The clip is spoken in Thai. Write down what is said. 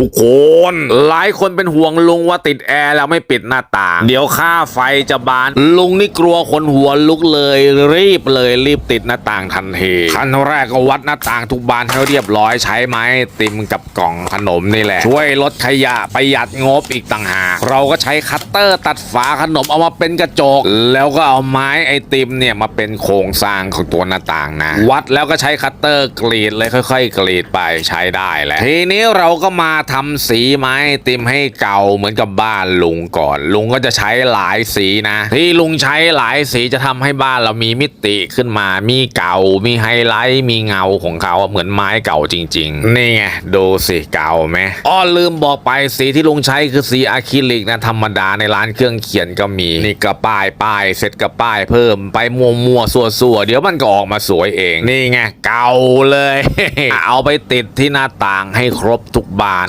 ทุกคน หลายคนเป็นห่วงลุงว่าติดแอร์แล้วไม่ปิดหน้าต่าง เดี๋ยวค่าไฟจะบาน ลุงนี่กลัวคนหัวลุกเลย รีบเลยรีบติดหน้าต่างทันทีขั้นแรกก็วัดหน้าต่างทุกบานให้เรียบร้อยใช้ไม้ติมกับกล่องขนมนี่แหละ ช่วยลดขยะประหยัดงบอีกต่างหาก เราก็ใช้คัตเตอร์ตัดฝาขนมเอามาเป็นกระจก แล้วก็เอาไม้ไอติมเนี่ยมาเป็นโครงสร้างของตัวหน้าต่างนะ วัดแล้วก็ใช้คัตเตอร์กรีดเลยค่อย ๆ กรีดไปใช้ได้แหละทีนี้เราก็มาทำสีไม้ติมให้เก่าเหมือนกับบ้านลุงก่อน ลุงก็จะใช้หลายสีนะ ที่ลุงใช้หลายสีจะทำให้บ้านเรามีมิติขึ้นมา มีเก่า มีไฮไลท์มีเงาของเขาเหมือนไม้เก่าจริง ๆ นี่ไงดูสิเก่าไหมอ้อลืมบอกไปสีที่ลุงใช้คือสีอะคริลิกนะธรรมดาในร้านเครื่องเขียนก็มี นี่ก็ป้ายป้ายเสร็จก็ป้ายเพิ่มไปมัวมัวๆสัวสัวๆเดี๋ยวมันก็ออกมาสวยเอง นี่ไงเก่าเลย เอาไปติดที่หน้าต่างให้ครบทุกบาน